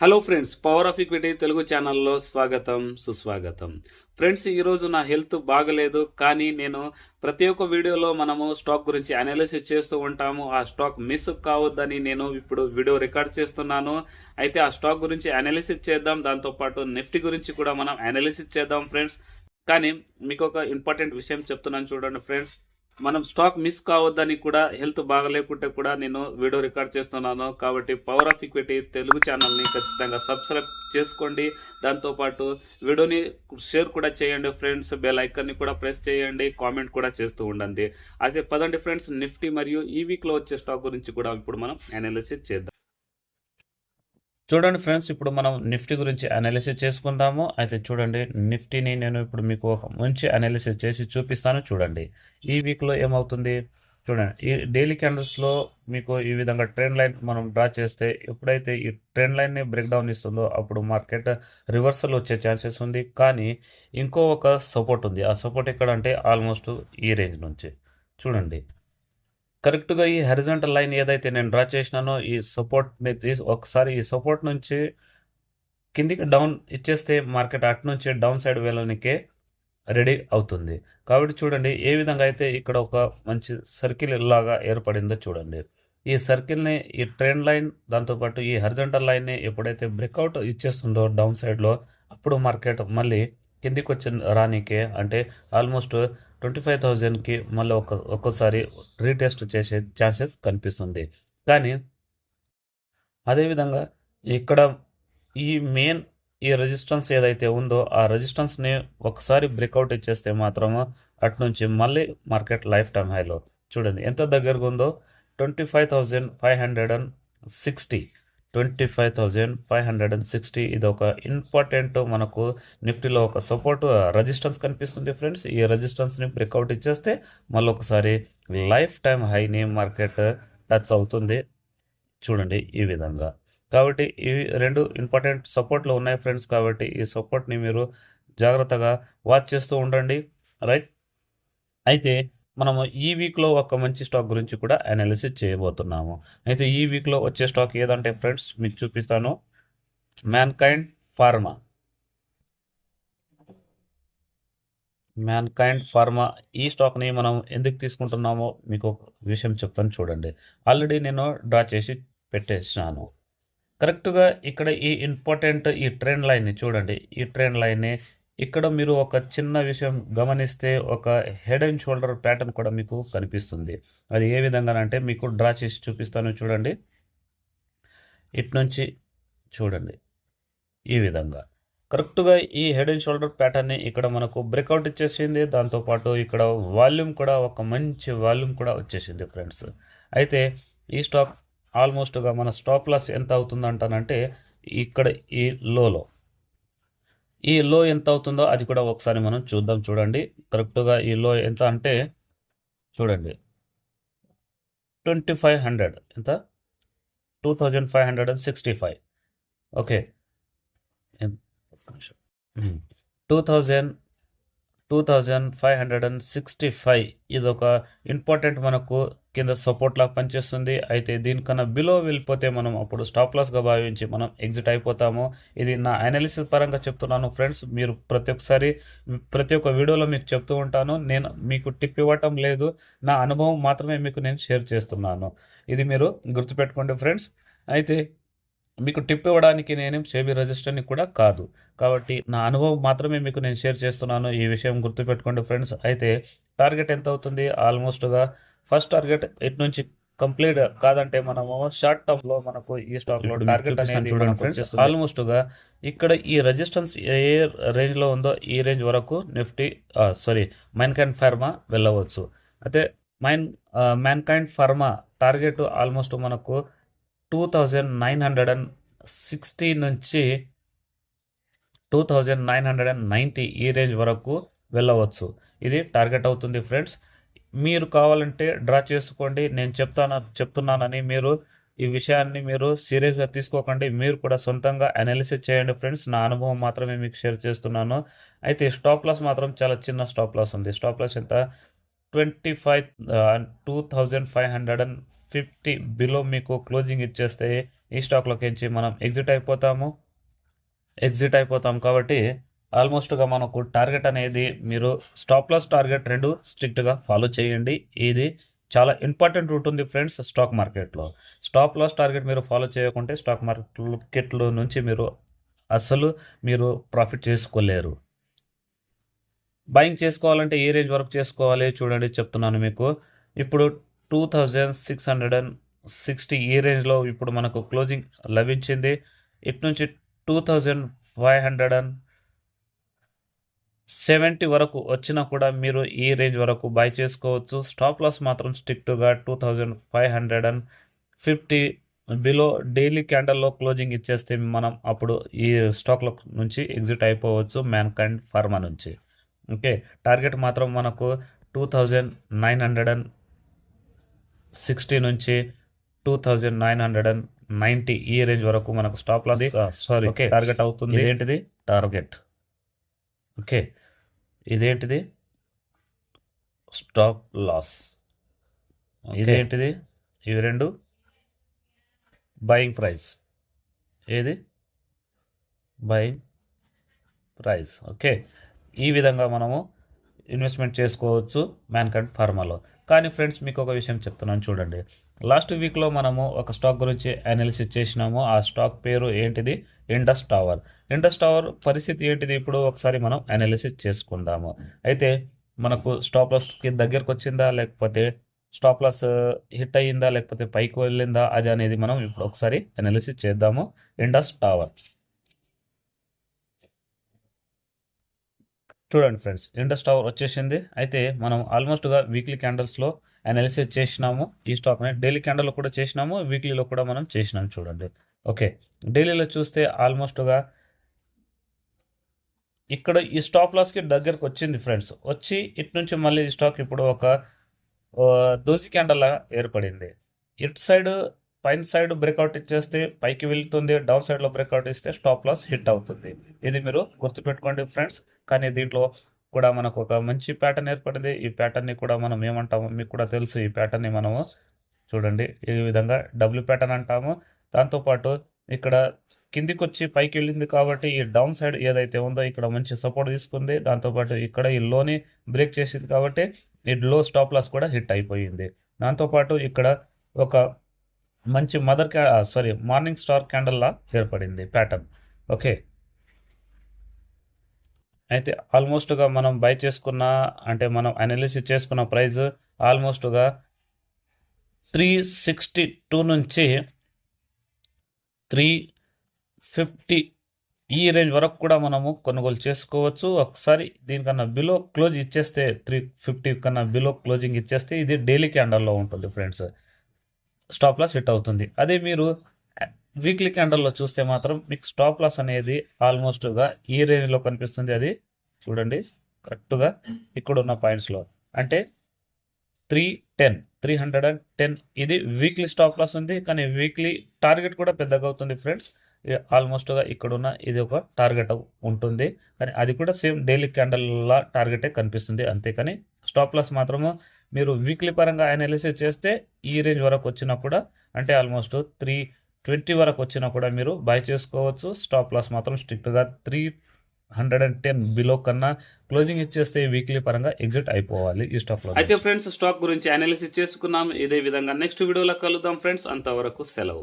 Hello friends power of equity Telugu ఛానల్లో స్వాగతం సుస్వాగతం. ఫ్రెండ్స్ ఈరోజు నా హెల్త్ బాగలేదు కానీ నేను ప్రతి ఒక్క వీడియోలో మనము స్టాక్ గురించి అనాలిసిస్ చేస్తూ ఉంటాము. ఆ స్టాక్ మిస్ కావద్దని నేను ఇప్పుడు వీడియో రికార్డ్ చేస్తున్నాను. అయితే ఆ స్టాక్ గురించి అనాలిసిస్ చేద్దాం. దాంతోపాటు నిఫ్టీ గురించి కూడా మనం అనాలిసిస్ చేద్దాం ఫ్రెండ్స్ కానీ మీకు ఒక ఇంపార్టెంట్ విషయం చెప్తున్నాను చూడండి ఫ్రెండ్స్ మనం స్టాక్ మిస్ కావద్దని కూడా హెల్త్ బాగలేకుంటే కూడా నేను వీడియో రికార్డ్ చేస్తున్నాను. కాబట్టి పవర్ ఆఫ్ ఈక్విటీ తెలుగు ఛానల్ని ఖచ్చితంగా సబ్స్క్రైబ్ చేసుకోండి. దాంతోపాటు వీడియోని షేర్ కూడా చేయండి ఫ్రెండ్స్ బెల్ ఐకన్ని కూడా ప్రెస్ చేయండి. కామెంట్ కూడా చేస్తూ ఉండండి. అయితే పదండి ఫ్రెండ్స్ నిఫ్టీ మరియు e ఈ వీక్లో వచ్చే స్టాక్ గురించి కూడా ఇప్పుడు మనం అనాలిసిస్ చేద్దాం. చూడండి ఫ్రెండ్స్ ఇప్పుడు మనం నిఫ్టీ గురించి అనాలిసిస్ చేసుకుందాము. అయితే చూడండి నిఫ్టీని నేను ఇప్పుడు మీకు ఒక మంచి అనాలిసిస్ చేసి చూపిస్తాను. చూడండి ఈ వీక్లో ఏమవుతుంది? చూడండి ఈ డైలీ క్యాండిల్స్లో మీకు ఈ విధంగా ట్రెండ్ లైన్ మనం డ్రా చేస్తే ఎప్పుడైతే ఈ ట్రెండ్ లైన్ని బ్రేక్ డౌన్ ఇస్తుందో అప్పుడు మార్కెట్ రివర్సల్ వచ్చే ఛాన్సెస్ ఉంది. కానీ ఇంకో ఒక సపోర్ట్ ఉంది. ఆ సపోర్ట్ ఎక్కడ అంటే ఆల్మోస్ట్ ఈ రేంజ్ నుంచి. చూడండి కరెక్ట్గా ఈ హరిజంటల్ లైన్ ఏదైతే నేను డ్రా చేసినానో ఈ సపోర్ట్ ఒకసారి ఈ సపోర్ట్ నుంచి కిందికి డౌన్ ఇచ్చేస్తే మార్కెట్ అటు నుంచి డౌన్ సైడ్ వెళ్ళడానికే రెడీ అవుతుంది. కాబట్టి చూడండి ఏ విధంగా అయితే ఇక్కడ ఒక మంచి సర్కిల్ లాగా ఏర్పడిందో చూడండి. ఈ సర్కిల్ని ఈ ట్రెండ్ లైన్ దాంతోపాటు ఈ హరిజంటల్ లైన్ని ఎప్పుడైతే బ్రేక్అవుట్ ఇచ్చేస్తుందో డౌన్ సైడ్లో అప్పుడు మార్కెట్ మళ్ళీ కిందికి వచ్చిన రానికే అంటే ఆల్మోస్ట్ ట్వంటీ ఫైవ్ థౌజండ్కి మళ్ళీ ఒక ఒక్కోసారి రీటెస్ట్ చేసే ఛాన్సెస్ కనిపిస్తుంది. కానీ అదేవిధంగా ఇక్కడ ఈ మెయిన్ ఈ రెసిస్టెన్స్ ఏదైతే ఉందో ఆ రెసిస్టెన్స్ని ఒకసారి బ్రేక్అవుట్ ఇచ్చేస్తే మాత్రము అటు నుంచి మళ్ళీ మార్కెట్ లైఫ్ టైం హైలో చూడండి ఎంత దగ్గరగా ఉందో? Twenty five thousand five hundred and sixty twenty five thousand five hundred and sixty ఇది ఒక ఇంపార్టెంట్ మనకు నిఫ్టీలో ఒక సపోర్ట్ రెజిస్టెన్స్ కనిపిస్తుంది ఫ్రెండ్స్ ఈ రెజిస్టెన్స్ని బ్రేక్అవుట్ ఇచ్చేస్తే మళ్ళీ ఒకసారి లైఫ్ టైం హైని మార్కెట్ టచ్ అవుతుంది. చూడండి ఈ విధంగా. కాబట్టి ఇవి రెండు ఇంపార్టెంట్ సపోర్ట్లు ఉన్నాయి ఫ్రెండ్స్ కాబట్టి ఈ సపోర్ట్ని మీరు జాగ్రత్తగా వాచ్ చేస్తూ ఉండండి. రైట్ అయితే మనము ఈ వీక్లో ఒక మంచి స్టాక్ గురించి కూడా అనాలిసిస్ చేయబోతున్నాము. అయితే ఈ వీక్లో వచ్చే స్టాక్ ఏదంటే ఫ్రెండ్స్ మీకు చూపిస్తాను. Mankind Pharma Mankind Pharma ఈ స్టాక్ని మనం ఎందుకు తీసుకుంటున్నామో మీకు ఒక విషయం చెప్తాను చూడండి. ఆల్రెడీ నేను డ్రా చేసి పెట్టేసినాను కరెక్ట్గా ఇక్కడ ఈ ఇంపార్టెంట్ ఈ ట్రెండ్ లైన్ని చూడండి. ఈ ట్రెండ్ లైన్ని ఇక్కడ మీరు ఒక చిన్న విషయం గమనిస్తే ఒక హెడ్ అండ్ షోల్డర్ ప్యాటర్న్ కూడా మీకు కనిపిస్తుంది. అది ఏ విధంగా అంటే మీకు డ్రా చేసి చూపిస్తాను చూడండి. ఇటు నుంచి చూడండి. ఈ విధంగా. కరెక్ట్గా ఈ హెడ్ అండ్ షోల్డర్ ప్యాటర్న్ని ఇక్కడ మనకు బ్రేక్అవుట్ ఇచ్చేసింది. దాంతోపాటు ఇక్కడ వాల్యూమ్ కూడా ఒక మంచి వాల్యూమ్ కూడా వచ్చేసింది ఫ్రెండ్స్ అయితే ఈ స్టాక్ ఆల్మోస్ట్గా మన స్టాప్ లాస్ ఎంత అవుతుందంటానంటే ఇక్కడ ఈ లోలో ఈ లో ఎంత అవుతుందో అది కూడా ఒకసారి మనం చూద్దాం చూడండి. కరెక్ట్గా ఈ లో ఎంత అంటే చూడండి. Twenty five hundred. ఎంత? Two thousand five hundred and sixty five. Okay. Two thousand two thousand five hundred and sixty five ఇది ఒక ఇంపార్టెంట్ మనకు కింద సపోర్ట్ లాగా పనిచేస్తుంది. అయితే దీనికన్నా బిలో వెళ్ళిపోతే మనం అప్పుడు స్టాప్ లాస్గా భావించి మనం ఎగ్జిట్ అయిపోతాము. ఇది నా అనాలిసిస్ పరంగా చెప్తున్నాను ఫ్రెండ్స్ మీరు ప్రతి ఒక్కసారి ప్రతి ఒక్క వీడియోలో మీకు చెప్తూ ఉంటాను. నేను మీకు టిప్ ఇవ్వటం లేదు. నా అనుభవం మాత్రమే మీకు నేను షేర్ చేస్తున్నాను. ఇది మీరు గుర్తుపెట్టుకోండి ఫ్రెండ్స్ అయితే మీకు టిప్ ఇవ్వడానికి నేనేం సేబీ రిజిస్టర్ని కూడా కాదు. కాబట్టి నా అనుభవం మాత్రమే మీకు నేను షేర్ చేస్తున్నాను. ఈ విషయం గుర్తుపెట్టుకోండి ఫ్రెండ్స్. అయితే టార్గెట్ ఎంత అవుతుంది? ఆల్మోస్ట్గా ఫస్ట్ టార్గెట్ ఇటు నుంచి కంప్లీట్ కాదంటే మనము షార్ట్ టర్మ్లో మనకు ఈ స్టాక్లో టార్గెట్ అనేది చూడండి ఫ్రెండ్స్. ఆల్మోస్ట్గా ఇక్కడ ఈ రెజిస్టెన్స్ ఏ రేంజ్లో ఉందో ఈ రేంజ్ వరకు Nifty sorry Mankind pharma వెళ్ళవచ్చు. అయితే mine Mankind Pharma target almost మనకు two thousand nine hundred and sixty నుంచి two thousand nine hundred and ninety ఈ రేంజ్ వరకు వెళ్ళవచ్చు. ఇది టార్గెట్ అవుతుంది ఫ్రెండ్స్. మీరు కావాలంటే డ్రా చేసుకోండి. నేను చెప్తాను చెప్తున్నానని మీరు ఈ విషయాన్ని మీరు సీరియస్గా తీసుకోకండి. మీరు కూడా సొంతంగా అనాలిసిస్ చేయండి ఫ్రెండ్స్. నా అనుభవం మాత్రమే మీకు షేర్ చేస్తున్నాను. అయితే స్టాప్ లాస్ మాత్రం చాలా చిన్న స్టాప్ లాస్ ఉంది. స్టాప్ లాస్ ఎంత? Twenty five two thousand five hundred and fifty below మీకు క్లోజింగ్ ఇచ్చేస్తే ఈ స్టాక్లోకించి మనం ఎగ్జిట్ అయిపోతాము. ఎగ్జిట్ అయిపోతాం కాబట్టి ఆల్మోస్ట్గా మనకు టార్గెట్ అనేది మీరు స్టాప్ లాస్ టార్గెట్ రెండు స్ట్రిక్ట్గా ఫాలో చేయండి. ఇది చాలా ఇంపార్టెంట్ ఉంటుంది ఫ్రెండ్స్ స్టాక్ మార్కెట్లో స్టాప్ లాస్ టార్గెట్ మీరు ఫాలో చేయకుంటే స్టాక్ మార్కెట్లో నుంచి మీరు అసలు మీరు ప్రాఫిట్ చేసుకోలేరు. బయింగ్ చేసుకోవాలంటే ఏ రేంజ్ వరకు చేసుకోవాలి? చూడండి చెప్తున్నాను మీకు. ఇప్పుడు two thousand six hundred and sixty ఈ రేంజ్లో ఇప్పుడు మనకు క్లోజింగ్ లభించింది. ఇటు నుంచి two thousand five hundred and seventy వరకు వచ్చినా కూడా మీరు ఈ రేంజ్ వరకు బై చేసుకోవచ్చు. స్టాప్ లాస్ మాత్రం స్ట్రిక్ట్గా two thousand five hundred and fifty below daily క్యాండల్లో closing ఇచ్చేస్తే మనం అప్పుడు ఈ స్టాక్ల నుంచి ఎగ్జిట్ అయిపోవచ్చు మ్యాన్ కైండ్ ఫార్మా నుంచి. ఓకే టార్గెట్ మాత్రం మనకు two thousand nine hundred and sixty నుంచి two thousand nine hundred and ninety ఈ రేంజ్ వరకు మనకు stop loss sorry okay target అవుతుంది. ఏంటిది టార్గెట్ ఓకే. ఇదేంటిది? స్టాప్ లాస్ ఇదేంటిది? ఇవి రెండు? బయింగ్ ప్రైస్ ఏది? Buying price okay. ఈ విధంగా మనము ఇన్వెస్ట్మెంట్ చేసుకోవచ్చు మ్యాన్కండ్ ఫార్మాలో కానీ ఫ్రెండ్స్ మీకు ఒక విషయం చెప్తున్నాను చూడండి. లాస్ట్ వీక్లో మనము ఒక స్టాక్ గురించి అనాలిసిస్ చేసినాము. ఆ స్టాక్ పేరు ఏంటిది? ఇండస్ టవర్ ఇండస్ టవర్ పరిస్థితి ఏంటిది? ఇప్పుడు ఒకసారి మనం అనాలిసిస్ చేసుకుందాము. అయితే మనకు స్టాప్ లాస్కి దగ్గరకు వచ్చిందా? లేకపోతే స్టాప్ లాస్ హిట్ అయ్యిందా? లేకపోతే పైకి వెళ్ళిందా? అది అనేది మనం ఇప్పుడు ఒకసారి అనాలిసిస్ చేద్దాము. ఇండస్ టవర్ చూడండి ఫ్రెండ్స్ ఇండస్ టవర్ వచ్చేసింది. అయితే మనం ఆల్మోస్ట్గా వీక్లీ క్యాండిల్స్లో అనాలిసిస్ చేసినాము. ఈ స్టాక్ని డైలీ క్యాండిల్లో కూడా చేసినాము. వీక్లీలో కూడా మనం చేసినాము చూడండి. ఓకే డైలీలో చూస్తే ఆల్మోస్ట్గా ఇక్కడ ఈ స్టాప్ లాస్కి దగ్గరకు వచ్చింది ఫ్రెండ్స్. వచ్చి ఇటు నుంచి మళ్ళీ ఈ స్టాక్ ఇప్పుడు ఒక దోసి క్యాండల్ ఏర్పడింది. ఇటు సైడ్ పైన సైడ్ బ్రేక్అవుట్ ఇచ్చేస్తే పైకి వెళ్తుంది డౌన్ సైడ్లో బ్రేక్అవుట్ ఇస్తే స్టాప్ లాస్ హిట్ అవుతుంది. ఇది మీరు గుర్తుపెట్టుకోండి ఫ్రెండ్స్. కానీ దీంట్లో కూడా మనకు ఒక మంచి ప్యాటర్న్ ఏర్పడింది. ఈ ప్యాటర్న్ని కూడా మనం ఏమంటాము మీకు కూడా తెలుసు. ఈ ప్యాటర్న్ని మనము చూడండి. ఈ విధంగా డబ్ల్యూ ప్యాటర్న్ అంటాము. దాంతోపాటు ఇక్కడ కిందికి వచ్చి పైకి వెళ్ళింది కాబట్టి ఈ డౌన్ సైడ్ ఏదైతే ఉందో ఇక్కడ మంచి సపోర్ట్ తీసుకుంది. దాంతోపాటు ఇక్కడ ఈ లోని బ్రేక్ చేసింది కాబట్టి ఈ లో స్టాప్ లాస్ కూడా హిట్ అయిపోయింది. దాంతోపాటు ఇక్కడ ఒక మంచి మదర్ క్యా సారీ మార్నింగ్ స్టార్ క్యాండల్లా ఏర్పడింది ప్యాటర్న్ ఓకే అయితే ఆల్మోస్ట్గా మనం బై చేసుకున్న అంటే మనం అనాలిసిస్ చేసుకున్న ప్రైస్ ఆల్మోస్ట్గా త్రీ సిక్స్టీ టూ నుంచి త్రీ ఫిఫ్టీ ఈ రేంజ్ వరకు కూడా మనము కొనుగోలు చేసుకోవచ్చు. ఒకసారి దీనికన్నా బిలో క్లోజ్ ఇచ్చేస్తే త్రీ ఫిఫ్టీ కన్నా బిలో క్లోజింగ్ ఇచ్చేస్తే ఇది డైలీ క్యాండల్లో ఉంటుంది ఫ్రెండ్స్ స్టాప్ లాస్ హిట్ అవుతుంది. అదే మీరు eh, వీక్లీ క్యాండల్లో చూస్తే మాత్రం మీకు స్టాప్ లాస్ అనేది ఆల్మోస్ట్గా ఈ రేంజ్లో కనిపిస్తుంది. అది చూడండి కరెక్ట్గా ఇక్కడ ఉన్న పాయింట్స్లో అంటే three ten three hundred and ten ఇది వీక్లీ స్టాప్ లాస్ ఉంది. కానీ వీక్లీ టార్గెట్ కూడా పెద్దగా అవుతుంది ఫ్రెండ్స్ ఆల్మోస్ట్గా ఇక్కడున్న ఇది ఒక టార్గెట్ ఉంటుంది. కానీ అది కూడా సేమ్ డైలీ క్యాండల్లా టార్గెటే కనిపిస్తుంది. అంతేకాని స్టాప్ లాస్ మాత్రము మీరు వీక్లీ పరంగా అనాలిసిస్ చేస్తే ఈ రేంజ్ వరకు వచ్చినా కూడా అంటే ఆల్మోస్ట్ త్రీ ట్వంటీ వరకు వచ్చినా కూడా మీరు బై చేసుకోవచ్చు. స్టాప్ లాస్ మాత్రం స్ట్రిక్ట్గా three hundred and ten below కన్నా క్లోజింగ్ ఇచ్చేస్తే వీక్లీ పరంగా ఎగ్జిట్ అయిపోవాలి ఈ స్టాక్ అయితే ఫ్రెండ్స్ స్టాక్ గురించి అనాలిసిస్ చేసుకున్నాం. ఇదే విధంగా నెక్స్ట్ వీడియోలో కలుద్దాం ఫ్రెండ్స్ అంతవరకు సెలవు.